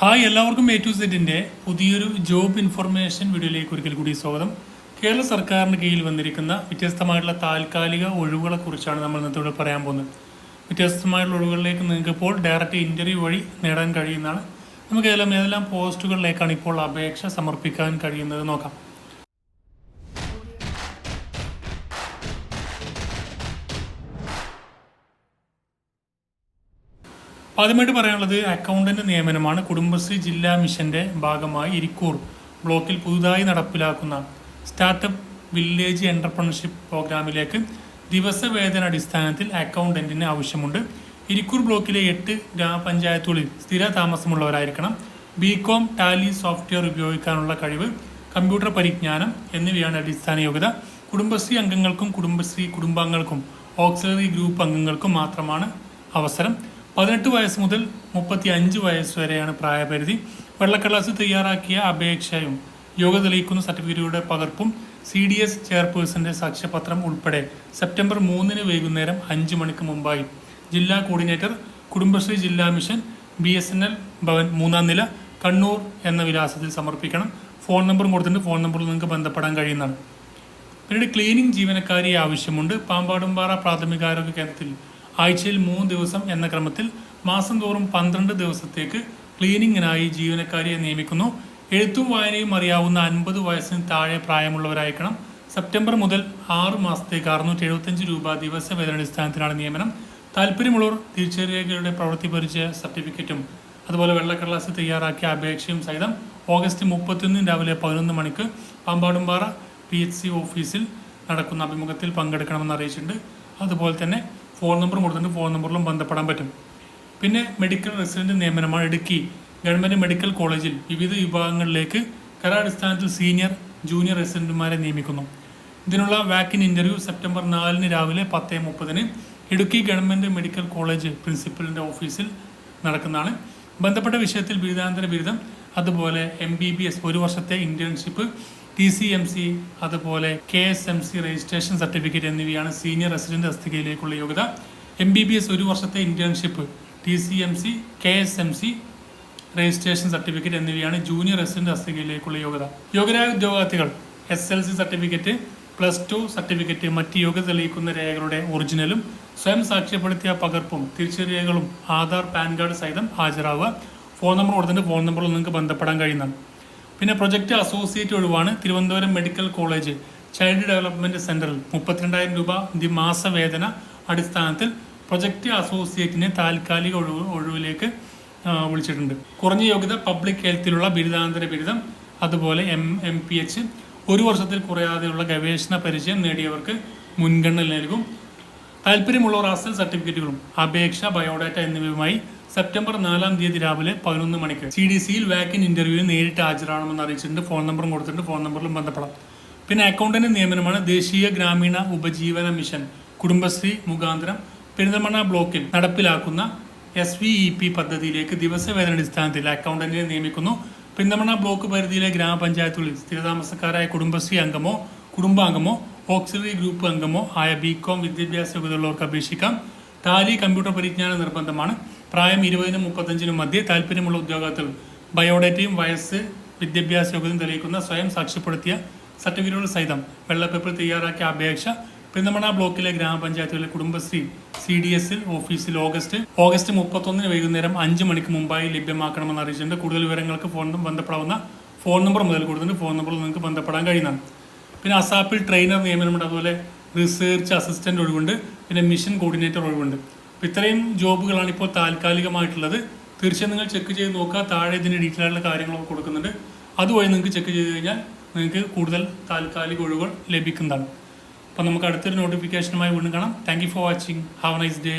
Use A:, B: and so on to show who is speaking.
A: hi എല്ലാവർക്കും A to സെറ്റിൻ്റെ പുതിയൊരു ജോബ് ഇൻഫർമേഷൻ വീഡിയോയിലേക്ക് ഒരിക്കൽ കൂടി സ്വാഗതം കേരള സർക്കാരിന് കീഴിൽ വന്നിരിക്കുന്ന വ്യത്യസ്തമായിട്ടുള്ള താൽക്കാലിക ഒഴിവുകളെക്കുറിച്ചാണ് നമ്മൾ ഇന്നത്തെ ഇവിടെ പറയാൻ പോകുന്നത് വ്യത്യസ്തമായിട്ടുള്ള ഒഴിവുകളിലേക്ക് നിങ്ങൾക്ക് ഇപ്പോൾ ഡയറക്റ്റ് ഇൻ്റർവ്യൂ വഴി നേടാൻ കഴിയുന്നതാണ് നമുക്ക് ഏതെല്ലാം ഏതെല്ലാം പോസ്റ്റുകളിലേക്കാണ് ഇപ്പോൾ അപേക്ഷ സമർപ്പിക്കാൻ കഴിയുന്നത് നോക്കാം അപ്പൊ ആദ്യമായിട്ട് പറയാനുള്ളത് അക്കൗണ്ടന്റ് നിയമനമാണ് കുടുംബശ്രീ ജില്ലാ മിഷന്റെ ഭാഗമായി ഇരിക്കൂർ ബ്ലോക്കിൽ പുതുതായി നടപ്പിലാക്കുന്ന സ്റ്റാർട്ടപ്പ് വില്ലേജ് എന്റർപ്രണർഷിപ്പ് പ്രോഗ്രാമിലേക്ക് ദിവസവേതന അടിസ്ഥാനത്തിൽ അക്കൗണ്ടന്റിന് ആവശ്യമുണ്ട് ഇരിക്കൂർ ബ്ലോക്കിലെ എട്ട് ഗ്രാമപഞ്ചായത്തുകളിൽ സ്ഥിര താമസമുള്ളവരായിരിക്കണം ബികോം ടാലി സോഫ്റ്റ്വെയർ ഉപയോഗിക്കാനുള്ള കഴിവ് കമ്പ്യൂട്ടർ പരിജ്ഞാനം എന്നിവയാണ് അടിസ്ഥാന യോഗ്യത കുടുംബശ്രീ അംഗങ്ങൾക്കും കുടുംബശ്രീ കുടുംബാംഗങ്ങൾക്കും ഓക്സിലറി ഗ്രൂപ്പ് അംഗങ്ങൾക്കും മാത്രമാണ് അവസരം പതിനെട്ട് വയസ്സ് മുതൽ മുപ്പത്തി അഞ്ച് വയസ്സ് വരെയാണ് പ്രായപരിധി വെള്ളക്കടലാസ് തയ്യാറാക്കിയ അപേക്ഷയും യോഗ തെളിയിക്കുന്ന സർട്ടിഫിക്കറ്റുകളുടെ പകർപ്പും സി ഡി എസ് ചെയർപേഴ്സന്റെ സാക്ഷ്യപത്രം ഉൾപ്പെടെ സെപ്റ്റംബർ മൂന്നിന് വൈകുന്നേരം അഞ്ച് മണിക്ക് മുമ്പായി ജില്ലാ കോർഡിനേറ്റർ കുടുംബശ്രീ ജില്ലാ mission B S N L Bhavan മൂന്നാം നില കണ്ണൂർ എന്ന വിലാസത്തിൽ സമർപ്പിക്കണം ഫോൺ നമ്പർ കൊടുത്തിട്ട് ഫോൺ നമ്പറിൽ നിങ്ങൾക്ക് ബന്ധപ്പെടാൻ കഴിയുന്നതാണ് പിന്നീട് ക്ലീനിങ് ജീവനക്കാരി ആവശ്യമുണ്ട് പാമ്പാടുംപാറ പ്രാഥമികാരോഗ്യ കേന്ദ്രത്തിൽ ആഴ്ചയിൽ മൂന്ന് ദിവസം എന്ന ക്രമത്തിൽ മാസം തോറും പന്ത്രണ്ട് ദിവസത്തേക്ക് ക്ലീനിങ്ങിനായി ജീവനക്കാരിയെ നിയമിക്കുന്നു എഴുത്തും വായനയും അറിയാവുന്ന അൻപത് വയസ്സിന് താഴെ പ്രായമുള്ളവരായിരിക്കണം സെപ്റ്റംബർ മുതൽ ആറ് മാസത്തേക്ക് അറുന്നൂറ്റി എഴുപത്തഞ്ച് രൂപ ദിവസ വേതനടിസ്ഥാനത്തിലാണ് നിയമനം താല്പര്യമുള്ളവർ തിരിച്ചറിയലുകളുടെ പ്രവൃത്തി പരിചയ സർട്ടിഫിക്കറ്റും അതുപോലെ വെള്ളക്കടലാസ് തയ്യാറാക്കിയ അപേക്ഷയും സഹിതം ഓഗസ്റ്റ് മുപ്പത്തിയൊന്നിന് രാവിലെ പതിനൊന്ന് മണിക്ക് പാമ്പാടുംപാറ പി എച്ച് സി ഓഫീസിൽ നടക്കുന്ന അഭിമുഖത്തിൽ പങ്കെടുക്കണമെന്ന് അറിയിച്ചിട്ടുണ്ട് അതുപോലെ തന്നെ ഫോൺ നമ്പർ കൊടുത്തിട്ടുണ്ട് ഫോൺ നമ്പറിലും ബന്ധപ്പെടാൻ പറ്റും പിന്നെ മെഡിക്കൽ റെസിഡൻറ്റ് നിയമനമാണ് ഇടുക്കി ഗവൺമെൻറ് മെഡിക്കൽ കോളേജിൽ വിവിധ വിഭാഗങ്ങളിലേക്ക് കരാടിസ്ഥാനത്തിൽ സീനിയർ ജൂനിയർ റെസിഡൻറ്റുമാരെ നിയമിക്കുന്നു ഇതിനുള്ള വാക്കിൻ ഇൻ്റർവ്യൂ സെപ്റ്റംബർ നാലിന് രാവിലെ പത്ത് മുപ്പതിന് ഇടുക്കി ഗവൺമെൻറ് മെഡിക്കൽ കോളേജ് പ്രിൻസിപ്പലിൻ്റെ ഓഫീസിൽ നടക്കുന്നതാണ് ബന്ധപ്പെട്ട വിഷയത്തിൽ ബിരുദാനന്തര ബിരുദം അതുപോലെ എം ബി ബി എസ് ഒരു വർഷത്തെ internship T C M C അതുപോലെ K S M C registration certificate എന്നിവയാണ് സീനിയർ റെസിഡന്റ് അസ്ഥികയിലേക്കുള്ള യോഗ്യത എം ബി ബി എസ് ഒരു വർഷത്തെ internship T C M C K S M C registration certificate എന്നിവയാണ് junior resident അസ്ഥികയിലേക്കുള്ള യോഗ്യത യോഗ്യരായ ഉദ്യോഗാർത്ഥികൾ S L C certificate plus two certificate മറ്റ് യോഗ്യത തെളിയിക്കുന്ന രേഖകളുടെ ഒറിജിനലും സ്വയം സാക്ഷ്യപ്പെടുത്തിയ പകർപ്പും തിരിച്ചറിയലുകളും ആധാർ പാൻ കാർഡ് സഹിതം ഹാജരാവുക ഫോൺ നമ്പർ കൊടുത്തിട്ട് ഫോൺ നമ്പറിൽ നിങ്ങൾക്ക് ബന്ധപ്പെടാൻ കഴിയുന്നതാണ് പിന്നെ പ്രൊജക്ട് അസോസിയേറ്റ് ഒഴിവാണ് Thiruvananthapuram medical college child development സെന്ററിൽ മുപ്പത്തിരണ്ടായിരം രൂപ ദി വേതന അടിസ്ഥാനത്തിൽ പ്രൊജക്റ്റ് അസോസിയേറ്റിനെ താൽക്കാലിക ഒഴിവ് ഒഴിവിലേക്ക് വിളിച്ചിട്ടുണ്ട് കുറഞ്ഞ യോഗ്യത പബ്ലിക് ഹെൽത്തിലുള്ള ബിരുദാനന്തര ബിരുദം അതുപോലെ എം എം പി എച്ച് ഒരു വർഷത്തിൽ കുറയാതെയുള്ള ഗവേഷണ പരിചയം നേടിയവർക്ക് മുൻഗണന നൽകും താല്പര്യമുള്ളവർ അസൽ സർട്ടിഫിക്കറ്റുകളും അപേക്ഷ ബയോഡാറ്റ എന്നിവയുമായി സെപ്റ്റംബർ നാലാം തീയതി രാവിലെ പതിനൊന്ന് മണിക്ക് സി ഡി സിയിൽ വാക്കിൻ ഇന്റർവ്യൂവിൽ നേരിട്ട് ഹാജരാകണമെന്ന് അറിയിച്ചിട്ടുണ്ട് ഫോൺ നമ്പറും കൊടുത്തിട്ടുണ്ട് ഫോൺ നമ്പറിലും ബന്ധപ്പെടാം പിന്നെ അക്കൗണ്ടന്റ് നിയമനമാണ് ദേശീയ ഗ്രാമീണ ഉപജീവന മിഷൻ കുടുംബശ്രീ മുഖാന്തരം പെരിന്തമണ്ണ ബ്ലോക്കിൽ നടപ്പിലാക്കുന്ന എസ് വി ഇ പി പദ്ധതിയിലേക്ക് ദിവസവേതന അടിസ്ഥാനത്തിൽ അക്കൗണ്ടന്റിനെ നിയമിക്കുന്നു പെരിന്തൽമണ്ണ ബ്ലോക്ക് പരിധിയിലെ ഗ്രാമപഞ്ചായത്തുകളിൽ സ്ഥിരതാമസക്കാരായ കുടുംബശ്രീ അംഗമോ കുടുംബാംഗമോ ഓക്സിലറി ഗ്രൂപ്പ് അംഗമോ ആയ ബികോം വിദ്യാഭ്യാസ യോഗ്യതയുള്ളവർക്ക് അപേക്ഷിക്കാം ടാലി കമ്പ്യൂട്ടർ പരിജ്ഞാന നിർബന്ധമാണ് പ്രായം ഇരുപതിനും മുപ്പത്തഞ്ചിനും മധ്യേ താല്പര്യമുള്ള ഉദ്യോഗാർത്ഥികൾ ബയോഡേറ്റയും വയസ്സ് വിദ്യാഭ്യാസ യോഗ്യതയും തെളിയിക്കുന്ന സ്വയം സാക്ഷ്യപ്പെടുത്തിയ സർട്ടിഫിക്കറ്റുകൾ സഹിതം വെള്ളപ്പേപ്പർ തയ്യാറാക്കിയ അപേക്ഷ പെരുന്തമണ ബ്ലോക്കിലെ ഗ്രാമപഞ്ചായത്തുകളിലെ കുടുംബശ്രീ സി ഡി എസിൽ ഓഫീസിൽ ഓഗസ്റ്റ് ഓഗസ്റ്റ് മുപ്പത്തൊന്നിന് വൈകുന്നേരം അഞ്ച് മണിക്ക് മുമ്പായി ലഭ്യമാക്കണമെന്ന് അറിയിച്ചിട്ടുണ്ട് കൂടുതൽ വിവരങ്ങൾക്ക് ഫോണിലും ബന്ധപ്പെടാവുന്ന ഫോൺ നമ്പർ മുതൽ കൊടുത്തിട്ട് ഫോൺ നമ്പറിൽ നിങ്ങൾക്ക് ബന്ധപ്പെടാൻ കഴിയുന്നതാണ് പിന്നെ അസാപ്പിൽ ട്രെയിനർ നിയമനമുണ്ട് അതുപോലെ റിസർച്ച് അസിസ്റ്റൻ്റ് ഒഴിവുണ്ട് പിന്നെ മിഷൻ കോർഡിനേറ്റർ ഒഴിവുണ്ട് ഇത്രയും ജോബുകളാണ് ഇപ്പോൾ താൽക്കാലികമായിട്ടുള്ളത് തീർച്ചയായും നിങ്ങൾ ചെക്ക് ചെയ്ത് നോക്കുക താഴെ ഇതിന് ഡീറ്റെയിൽ ആയിട്ടുള്ള കാര്യങ്ങളൊക്കെ കൊടുക്കുന്നുണ്ട് അതുവഴി നിങ്ങൾക്ക് ചെക്ക് ചെയ്ത് കഴിഞ്ഞാൽ നിങ്ങൾക്ക് കൂടുതൽ താൽക്കാലിക ഒഴിവുകൾ ലഭിക്കുന്നതാണ് അപ്പോൾ നമുക്ക് അടുത്തൊരു നോട്ടിഫിക്കേഷനുമായി വീണ്ടും കാണാം thank you for watching have nice day